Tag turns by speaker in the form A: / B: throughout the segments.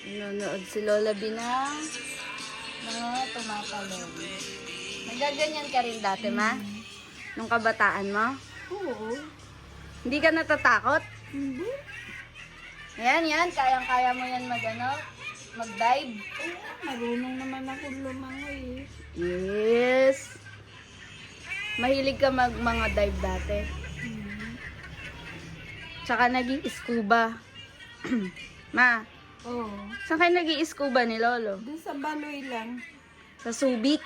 A: Nanonood si Lola Binang. Mga tumatalon. Nagaganyan ka rin dati, ma? Nung kabataan mo?
B: Oo.
A: Hindi ka natatakot?
B: Hindi.
A: Yan, yan. Kayang-kaya mo yan mag, ano, mag-dive.
B: Eh, marunong naman ako lumangoy.
A: Yes. Mahilig ka mag mga dive dati.
B: Hmm.
A: Tsaka nag scuba Ma,
B: Oo.
A: saan kayo nag scuba ni Lolo?
B: Doon sa baloy lang.
A: Sa Subic.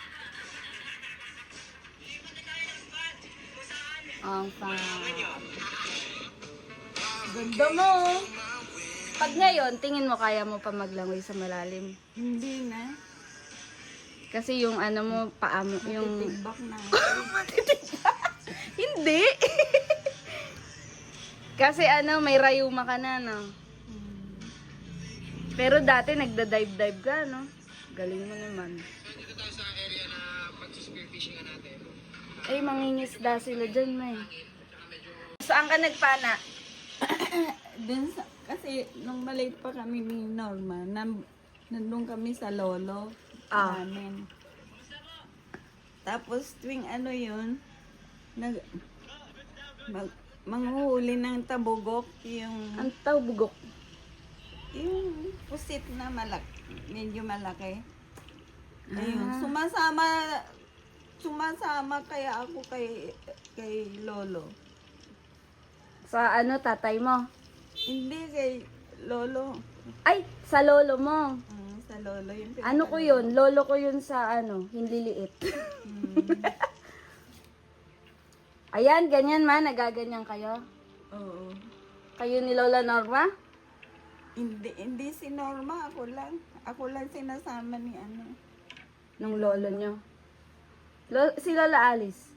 A: Ang fun. Ganda mo. oh. Pag ngayon, tingin mo kaya mo pa maglangoy sa malalim.
B: Hindi na.
A: Kasi yung ano mo, paa mo, yung...
B: Titigbak na.
A: Hindi. Kasi ano, may rayuma ka na, no? Pero dati nagda-dive-dive ka, no? Galing mo naman.
C: Dito tayo sa area na pag-spearfishing natin.
A: Ay, mangingisda sila dyan, may. Saan ka nagpana?
B: Dun sa, kasi nung maliit pa kami ni Norma, nam, nandun kami sa lolo
A: Ah.
B: namin. Tapos tuwing ano yun, nag, mag, manghuhuli ng tabugok, yung,
A: Ang tawbugok.
B: Yung pusit na malak, medyo malaki. Ayun,
A: Ah.
B: sumasama, sumasama kaya ako kay, kay lolo.
A: Sa ano, tatay mo?
B: Hindi kay lolo.
A: Ay, sa lolo mo.
B: Mm, sa lolo yung
A: Ano ko yun? Lolo ko yun sa ano, hindi liit.
B: Mm,
A: Ayan, ganyan ma, nagaganyan kayo.
B: oo.
A: Kayo ni Lola Norma?
B: Hindi, hindi si Norma, ako lang. Ako lang sinasama ni ano.
A: Nung lolo nyo. Lo- si Lola Alice.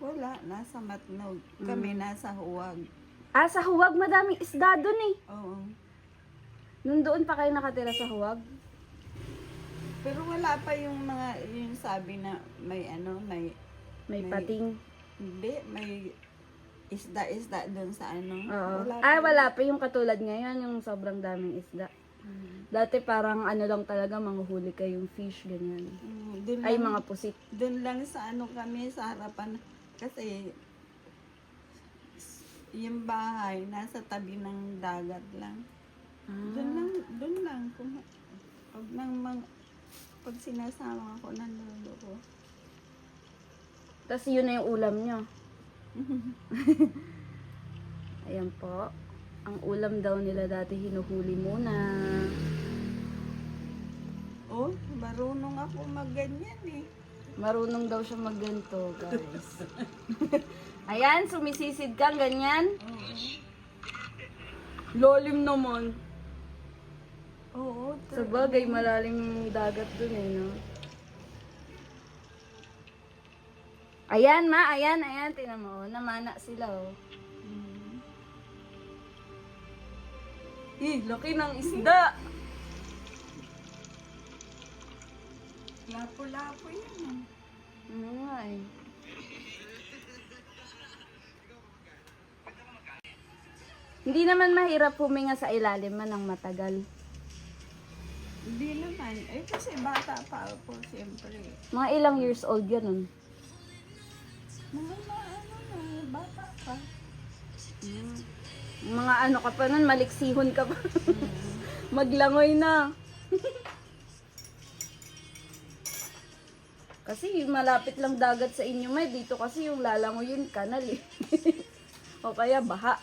B: Wala, nasa Matnog. Kami nasa Huwag.
A: Ah, sa huwag madaming isda dun eh.
B: Oo.
A: Nung doon pa kayo nakatira sa huwag?
B: Pero wala pa yung mga, yung sabi na may ano, may,
A: May
B: May-
A: pating.
B: hindi, may isda-isda doon sa ano.
A: Oo.
B: Wala
A: Ah,
B: pa.
A: wala pa yung katulad ngayon, yung sobrang daming isda.
B: Mm.
A: Dati parang ano lang talaga, manguhuli kayong fish, ganyan.
B: Mm, doon
A: Ay,
B: lang-
A: mga pusit.
B: Doon lang sa ano kami, sa harapan. Kasi, yung bahay, nasa tabi ng dagat lang.
A: Ah.
B: lang, doon lang. Kung, pag, nang, mang, pag sinasama ako ng lolo ko.
A: Tapos yun na yung ulam nyo. Ayan po. Ang ulam daw nila dati hinuhuli muna.
B: Oh, marunong ako magganyan eh.
A: Marunong daw siya magganto, guys. Ayan, sumisisid ka, ganyan.
B: Oo.
A: Lolim naman.
B: Oo.
A: Sa bagay, malalim dagat dun eh, no? Ayan, ma, ayan, ayan, tinan mo, oh, namana sila, oh.
B: Mm.
A: Eh, laki ng isda!
B: Lapo-lapo yan. ah.
A: Ano nga eh. Hindi naman mahirap huminga sa ilalim man ng matagal.
B: Hindi naman. Eh, kasi bata pa ako, siyempre.
A: Mga ilang years old ganun.
B: Mga ano na, bata pa.
A: Mga ano ka pa nun, maliksihon ka pa. Maglangoy na. kasi malapit lang dagat sa inyo may dito kasi yung lalangoyin kanal eh. o kaya baha.